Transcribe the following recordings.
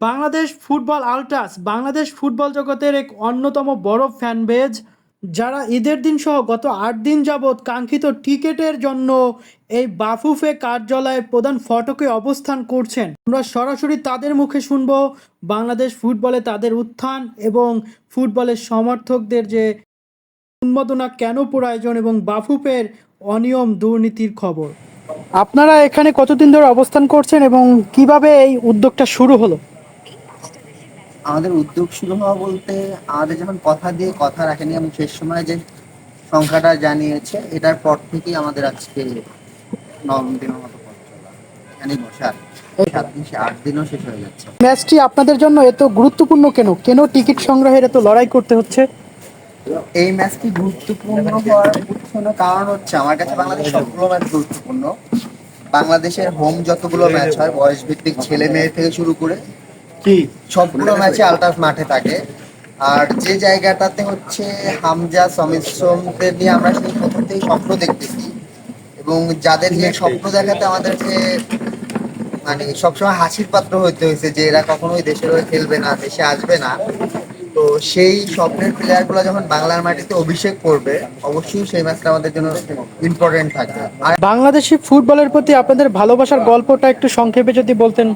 Bangladesh football ultras, Bangladesh football জগতের এক অন্যতম বড় ফ্যান বেজ যারা ঈদের দিন সহ গত আট দিন যাবৎ কাঙ্ক্ষিত টিকেটের জন্য এই বাফুফে কার্যালয়ের প্রধান ফটকে অবস্থান করছেন। আমরা সরাসরি তাদের মুখে শুনব বাংলাদেশ ফুটবলে তাদের উত্থান এবং ফুটবলের সমর্থকদের যে উন্মাদনা কেন প্রয়োজন এবং বাফুফের অনিয়ম দুর্নীতির খবর। আপনারা এখানে কতদিন ধরে অবস্থান করছেন এবং কীভাবে এই উদ্যোগটা শুরু হলো? আমাদের উদ্যোগ শুরু হওয়া বলতে আমাদের যখন কথা দিয়ে কথা রাখেনি এবং শেষ সময় যে সংখ্যাটা জানিয়েছে এটার পর থেকেই আমাদের আজকে নবম দিনের মতো পথ চলা। এখানে বসার সাত দিন আট দিনও শেষ হয়ে যাচ্ছে। ম্যাচটি আপনাদের জন্য এত গুরুত্বপূর্ণ কেন? কেন টিকিট সংগ্রহের এত লড়াই করতে হচ্ছে? এই ম্যাচটি গুরুত্বপূর্ণ হওয়ার পিছনে কারণ হচ্ছে আমার কাছে বাংলাদেশ সবগুলো ম্যাচ গুরুত্বপূর্ণ। বাংলাদেশের হোম যতগুলো ম্যাচ হয় বয়স ভিত্তিক ছেলে মেয়ে থেকে শুরু করে কি? ম্যাচে আলটাস মাঠে থাকে। আর যে জায়গাটাতে হচ্ছে হামজা, সমিত সোমদের নিয়ে আমরা সেই প্রথম থেকেই স্বপ্ন দেখতেছি। এবং যাদের নিয়ে স্বপ্ন দেখাতে আমাদেরকে মানে সবসময় হাসির পাত্র হইতে হয়েছে যে এরা কখনোই দেশের হয়ে খেলবে না, দেশে আসবে না। তো সেই স্বপ্নের প্লেয়ারগুলো যখন বাংলার মাটিতে অভিষেক করবে, অবশ্যই সেই ম্যাচটা আমাদের জন্য ইম্পর্টেন্ট থাকবে। আর বাংলাদেশি ফুটবলের প্রতি আপনাদের ভালোবাসার গল্পটা একটু সংক্ষেপে যদি বলতেন।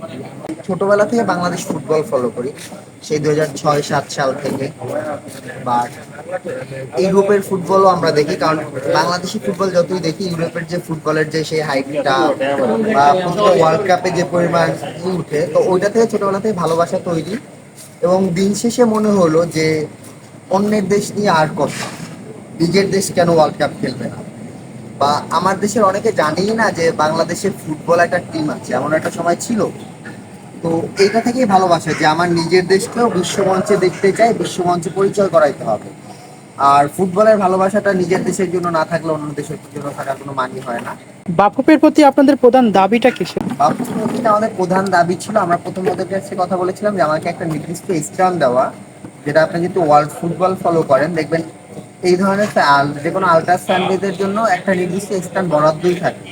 ছোটবেলা থেকে বাংলাদেশ ফুটবল ফলো করি। সেই দু হাজার ছয়, সাত সাল থেকে। বাট ইউরোপের ফুটবলও আমরা দেখি, কারণ বাংলাদেশি ফুটবল যতই দেখি ইউরোপের যে ফুটবলের যে সেই হাইটটা বা ওয়ার্ল্ড কাপে যে পরিমাণ উঠে, তো ওইটা থেকে ছোটবেলা থেকে ভালোবাসা তৈরি। এবং দিন শেষে মনে হলো যে অন্যের দেশ নিয়ে আর কত নিজের দেশ কেন ওয়ার্ল্ড কাপ খেলবে না? বা আমার দেশের অনেকে জানেই না যে বাংলাদেশের ফুটবল একটা টিম আছে, এমন একটা সময় ছিল। তো এটা থেকেই ভালোবাসা যে আমার নিজের দেশকেও বিশ্বমঞ্চে দেখতে চাই বিশ্বমঞ্চে পরিচয় করাইতে হবে। আর ফুটবলের ভালোবাসাটা নিজের দেশের জন্য না থাকলে অন্য দেশের জন্য থাকার কোনো মানি হয় না। বাফুফের প্রতি আপনাদের প্রধান দাবিটা কিসের বাফুফের আমাদের প্রধান দাবি ছিল আমরা প্রথম ওদের কাছে কথা বলেছিলাম যে আমাকে একটা নির্দিষ্ট স্টান দেওয়া যেটা আপনি যদি ওয়ার্ল্ড ফুটবল ফলো করেন দেখবেন এই ধরনের যে কোনো ফ্যামিলিদের জন্য একটা নির্দিষ্ট স্থান বরাদ্দই থাকে।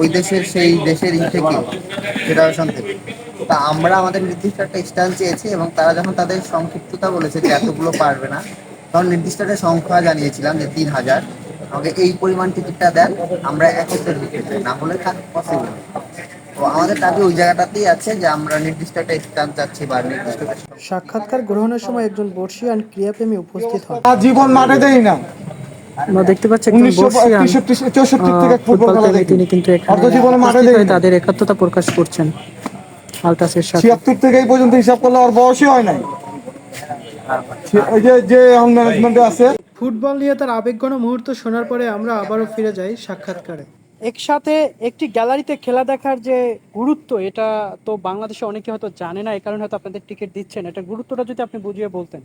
ওই দেশের সেই দেশের ই থেকে ফেডারেশন থেকে। তা আমরা আমাদের নির্দিষ্ট একটা স্থান চেয়েছি এবং তারা যখন তাদের সংক্ষিপ্ততা বলেছে যে এতগুলো পারবে না তখন নির্দিষ্ট একটা সংখ্যা জানিয়েছিলাম যে তিন হাজার। আমাকে এই পরিমাণ টিকিটটা দেন আমরা একত্রে চাই না হলে থাক পসিবল তো আমাদের দাবি ওই জায়গাটাতেই আছে যে আমরা নির্দিষ্ট একটা স্থান চাচ্ছি বা নির্দিষ্ট সাক্ষাৎকার গ্রহণের সময় একজন বর্ষিয়ান ক্রিয়াপ্রেমী উপস্থিত হন। জীবন মাঠে দেই না। আমরা দেখতে পাচ্ছি তিনি কিন্তু। তাদের একাত্মতা প্রকাশ করছেন। আলট্রাসের সাথে ছিয়াত্তর থেকে এই পর্যন্ত হিসাব করলে আর বয়সই হয় নাই। যে যে এখন ম্যানেজমেন্টে আছে। ফুটবল নিয়ে তার আবেগঘন মুহূর্ত শোনার পরে আমরা আবারও ফিরে যাই সাক্ষাৎকারে। একসাথে একটি গ্যালারিতে খেলা দেখার যে গুরুত্ব এটা তো বাংলাদেশে অনেকে হয়তো জানে না এই কারণে হয়তো আপনাদের টিকিট দিচ্ছেন। এটা গুরুত্বটা যদি আপনি বুঝিয়ে বলতেন।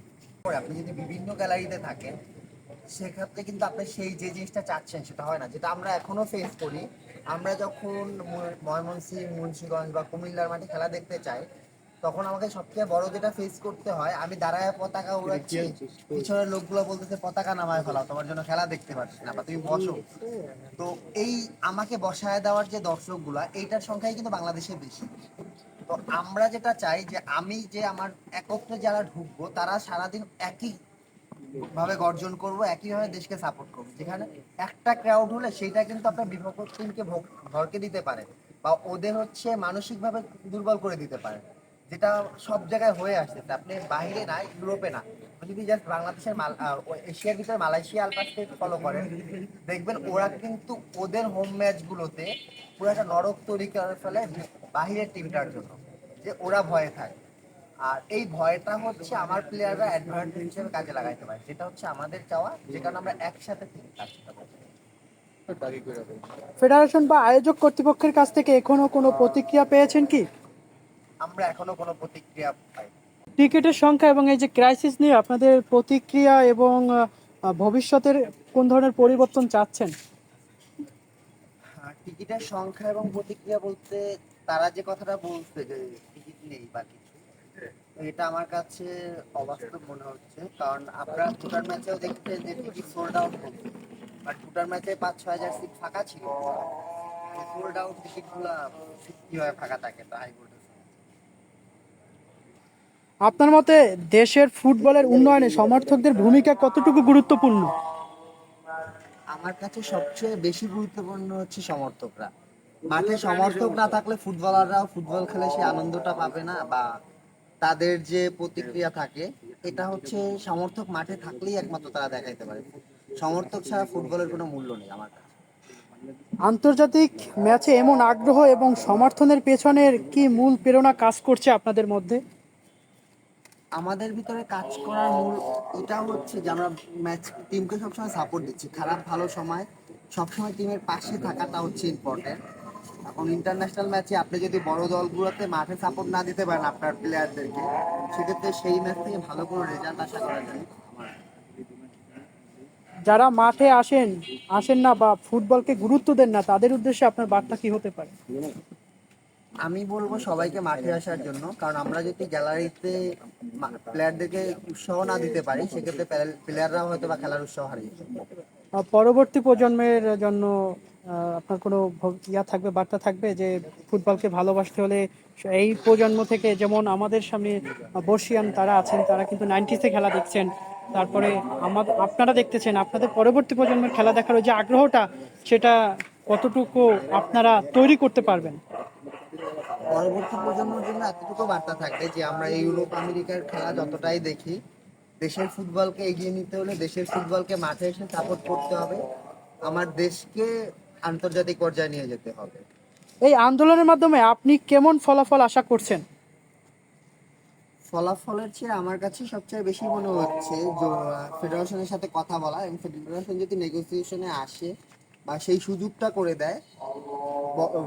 আপনি যদি বিভিন্ন গ্যালারিতে থাকেন সেক্ষেত্রে কিন্তু আপনি সেই যে জিনিসটা চাচ্ছেন সেটা হয় না। যেটা আমরা এখনও ফেস করি আমরা যখন ময়মনসিংহ মুন্সিগঞ্জ বা কুমিল্লার মাঠে খেলা দেখতে চাই তখন আমাকে সবচেয়ে বড় যেটা ফেস করতে হয় আমি দাঁড়ায় পতাকা উড়াচ্ছি পিছনের লোকগুলো বলতেছে পতাকা নামায় ফেলাও তোমার জন্য খেলা দেখতে পাচ্ছি না বা তুমি বসো। তো এই আমাকে বসায় দেওয়ার যে দর্শকগুলা এইটার সংখ্যাই কিন্তু বাংলাদেশে বেশি। তো আমরা যেটা চাই যে আমি যে আমার একত্রে যারা ঢুকবো তারা সারাদিন একই ভাবে গর্জন করব একইভাবে দেশকে সাপোর্ট করব। যেখানে একটা ক্রাউড হলে সেটা কিন্তু আপনার বিপক্ষ টিমকে ভরকে দিতে পারে বা ওদের হচ্ছে মানসিকভাবে দুর্বল করে দিতে পারে। যেটা সব জায়গায় হয়ে আসছে। আপনি বাইরে না, ইউরোপে না। যদি জাস্ট বাংলাদেশের এশিয়ার ভিতরে মালয়েশিয়া আলপাসকে ফলো করেন, দেখবেন ওরা কিন্তু ওদের হোম ম্যাচগুলোতে পুরো একটা নরক তৈরি করে ফেলে বাহিরের টিমটার জন্য, যে ওরা ভয়ে থাকে। আর এই ভয়টা হচ্ছে আমার প্লেয়াররা অ্যাডভান্টেজ হিসেবে কাজে লাগাইতে পারে। যেটা হচ্ছে আমাদের চাওয়া যে কারণে আমরা একসাথে থেকে কাজটা করতে ফেডারেশন বা আয়োজক কর্তৃপক্ষের কাছ থেকে এখনও কোনো প্রতিক্রিয়া পেয়েছেন কি? আমরা এখনও কোনো প্রতিক্রিয়া পাই টিকিটের সংখ্যা এবং এই যে ক্রাইসিস নিয়ে আপনাদের প্রতিক্রিয়া এবং ভবিষ্যতের কোন ধরনের পরিবর্তন চাচ্ছেন? আর টিকিটের সংখ্যা এবং প্রতিক্রিয়া বলতে তারা যে কথাটা বলছে যে টিকিট নেই বা কিছু তো এটা আমার কাছে অবাস্তব মনে হচ্ছে কারণ আপনারা দুটার ম্যাচেও দেখছেন যে টিকিট সোল্ড আউট করছে। বাট দুটার ম্যাচে পাঁচ ছয় হাজার সিট ফাঁকা ছিল। সোল্ড আউট টিকিটগুলো কীভাবে ফাঁকা থাকে তা হাই ভোল্টেজ আপনার মতে দেশের ফুটবলের উন্নয়নে সমর্থকদের ভূমিকা কতটুকু গুরুত্বপূর্ণ? আমার কাছে সবচেয়ে বেশি গুরুত্বপূর্ণ হচ্ছে সমর্থকরা। মাঠে সমর্থক না থাকলে ফুটবলাররাও ফুটবল খেলে সেই আনন্দটা পাবে না বা তাদের যে প্রতিক্রিয়া থাকে এটা হচ্ছে সমর্থক মাঠে থাকলেই একমাত্র তারা দেখাইতে পারে। সমর্থক ছাড়া ফুটবলের কোনো মূল্য নেই আমার কাছে। আন্তর্জাতিক ম্যাচে এমন আগ্রহ এবং সমর্থনের পেছনের কি মূল প্রেরণা কাজ করছে আপনাদের মধ্যে? আমাদের ভিতরে কাজ করার মূল এটা হচ্ছে যে আমরা ম্যাচ টিমকে সবসময় সাপোর্ট দিচ্ছি। খারাপ ভালো সময় সবসময় টিমের পাশে থাকাটা হচ্ছে ইম্পর্টেন্ট এখন ইন্টারন্যাশনাল ম্যাচে আপনি যদি বড় দলগুলোতে মাঠে সাপোর্ট না দিতে পারেন আপনার প্লেয়ারদেরকে সেক্ষেত্রে সেই ম্যাচ থেকে ভালো কোনো রেজাল্ট আশা করা যায় যারা মাঠে আসেন আসেন না বা ফুটবলকে গুরুত্ব দেন না তাদের উদ্দেশ্যে আপনার বার্তা কি হতে পারে? আমি বলব সবাইকে মাঠে আসার জন্য কারণ আমরা যদি গ্যালারিতে প্লেয়ারদেরকে উৎসাহ না দিতে পারি সেক্ষেত্রে প্লেয়াররা হয়তো বা খেলার উৎসাহ হারিয়ে পরবর্তী প্রজন্মের জন্য আপনার কোনো ইয়া থাকবে, বার্তা থাকবে যে ফুটবলকে ভালোবাসতে হলে এই প্রজন্ম থেকে যেমন আমাদের সামনে বর্ষিয়ান তারা আছেন, তারা কিন্তু নাইনটিসে খেলা দেখছেন। তারপরে আমাদের আপনারা দেখতেছেন, আপনাদের পরবর্তী প্রজন্মের খেলা দেখার যে আগ্রহটা, সেটা কতটুকু আপনারা তৈরি করতে পারবেন? পরবর্তী প্রজন্মের জন্য এতটুকু বার্তা থাকবে যে আমরা ইউরোপ, আমেরিকার খেলা যতটাই দেখি, দেশের ফুটবলকে এগিয়ে নিতে হলে দেশের ফুটবলকে মাঠে এসে সাপোর্ট করতে হবে। আমার দেশকে আন্তর্জাতিক পর্যায়ে নিয়ে যেতে হবে। এই আন্দোলনের মাধ্যমে আপনি কেমন ফলাফল আশা করছেন? ফলাফলের চেয়ে আমার কাছে সবচেয়ে বেশি মনে হচ্ছে ফেডারেশনের সাথে কথা বলা এবং ফেডারেশন যদি নেগোসিয়েশনে আসে বা সেই সুযোগটা করে দেয়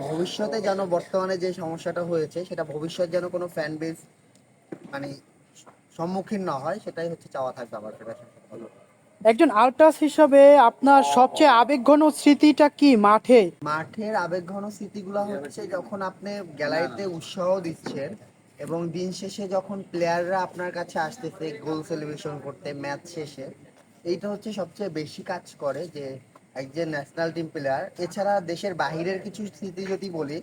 ভবিষ্যতে যেন বর্তমানে যে সমস্যাটা হয়েছে সেটা ভবিষ্যৎ যেন কোনো ফ্যান বেস মানে সম্মুখীন না হয় সেটাই হচ্ছে চাওয়া থাকবে আমার ফেডারেশন একজন আলট্রাস হিসাবে আপনার সবচেয়ে আবেগঘন স্মৃতিটা কি মাঠে? মাঠের আবেগঘন স্মৃতিগুলো হচ্ছে যখন আপনি গ্যালারিতে উৎসাহ দিচ্ছেন এবং দিন শেষে যখন প্লেয়াররা আপনার কাছে আসতেছে গোল সেলিব্রেশন করতে ম্যাচ শেষে, এইটা হচ্ছে সবচেয়ে বেশি কাজ করে যে একজন ন্যাশনাল টিম প্লেয়ার এছাড়া দেশের বাহিরের কিছু স্মৃতি যদি বলি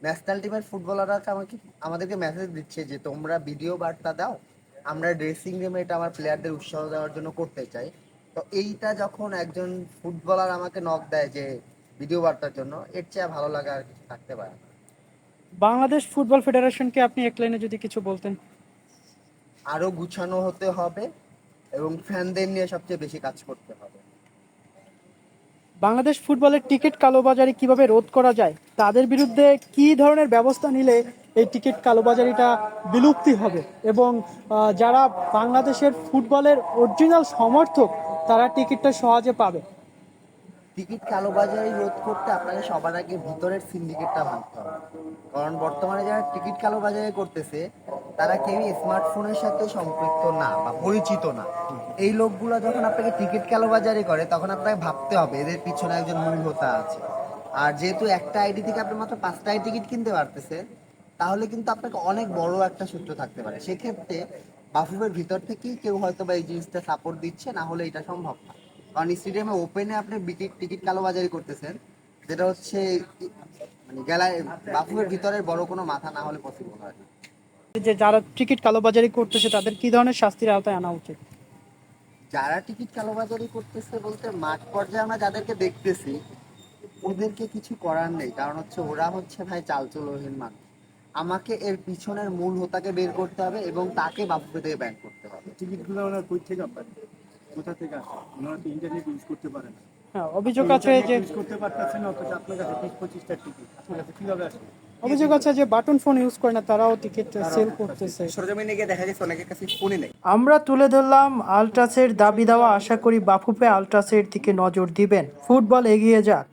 ন্যাশনাল টিমের ফুটবলাররা আমাকে, আমাদেরকে মেসেজ দিচ্ছে যে, তোমরা ভিডিও বার্তা দাও, আমরা ড্রেসিং রুমে এটা আমার প্লেয়ারদের উৎসাহ দেওয়ার জন্য করতে চাই। তো এইটা যখন একজন ফুটবলার আমাকে নক দেয় যে ভিডিও বার্তার জন্য এর চেয়ে ভালো লাগা আর কিছু থাকতে পারে না। বাংলাদেশ ফুটবল ফেডারেশনকে আপনি এক লাইনে যদি কিছু বলতেন আরও গুছানো হতে হবে এবং ফ্যানদের নিয়ে সবচেয়ে বেশি কাজ করতে হবে বাংলাদেশ ফুটবলের টিকিট কালোবাজারি কীভাবে রোধ করা যায় তাদের বিরুদ্ধে কি ধরনের ব্যবস্থা নিলে এই টিকিট কালোবাজারিটা বিলুপ্তি হবে এবং যারা বাংলাদেশের ফুটবলের অরিজিনাল সমর্থক তারা টিকিটটা সহজে পাবে। টিকিট কালোবাজারি রোধ করতে আপনাকে সবার আগে ভিতরের সিন্ডিকেটটা ভাঙতে হবে। কারণ বর্তমানে যারা টিকিট কালোবাজারি করতেছে, তারা কেউই স্মার্টফোনের সাথে সম্পৃক্ত না বা পরিচিত না। এই লোকগুলো যখন আপনাকে টিকিট কালোবাজারি করে, তখন আপনাকে ভাবতে হবে, এদের পিছনে একজন মূল হোতা আছে। আর যেহেতু একটা আইডি থেকে আপনি মাত্র পাঁচটা টিকিট কিনতে পারতেছে তাহলে কিন্তু আপনাকে অনেক বড় একটা সূত্র থাকতে পারে। সেক্ষেত্রে বাফুফের ভিতর থেকেই কেউ হয়তো বা এই জিনিসটা সাপোর্ট দিচ্ছে না হলে এটা সম্ভব না। কারণ স্টেডিয়ামে ওপেনে আপনি টিকিট টিকিট কালোবাজারি করতেছেন যেটা হচ্ছে মানে গেলায় বাফুফের ভিতরের বড় কোনো মাথা না হলে পসিবল হয় না। যে যারা টিকিট কালোবাজারি করতেছে তাদের কি ধরনের শাস্তির আওতায় আনা উচিত? যারা টিকিট কালোবাজারি করতেছে বলতে মাঠ পর্যায়ে আমরা যাদেরকে দেখতেছি ওদেরকে কিছু করার নেই। কারণ হচ্ছে ওরা হচ্ছে ভাই চালচলহীন মানুষ। আমাকে এর পিছনের মূল হোতাকে বের করতে হবে এবং তাকে বাফুফে থেকে ব্যান করতে হবে। টিকিটগুলো ওরা কই থেকে পায় কোথা থেকে আসে? ওনারা তো ইন্টারনেট ইউজ করতে পারে না। হ্যাঁ অভিযোগ আছে যে ইউজ করতে পারতেছেন অথচ আপনার কাছে বিশ পঁচিশটা টিকিট আপনার কাছে কীভাবে আসে অভিযোগ আছে যে বাটন ফোন ইউজ করে না তারাও টিকিট সেল করতেছে। সরজমিনে গিয়ে দেখা যাচ্ছে অনেকের কাছে ফোনই নেই। আমরা তুলে ধরলাম আলট্রাসের দাবি দেওয়া আশা করি বাফুফে আলট্রাসের দিকে নজর দিবেন। ফুটবল এগিয়ে যাক।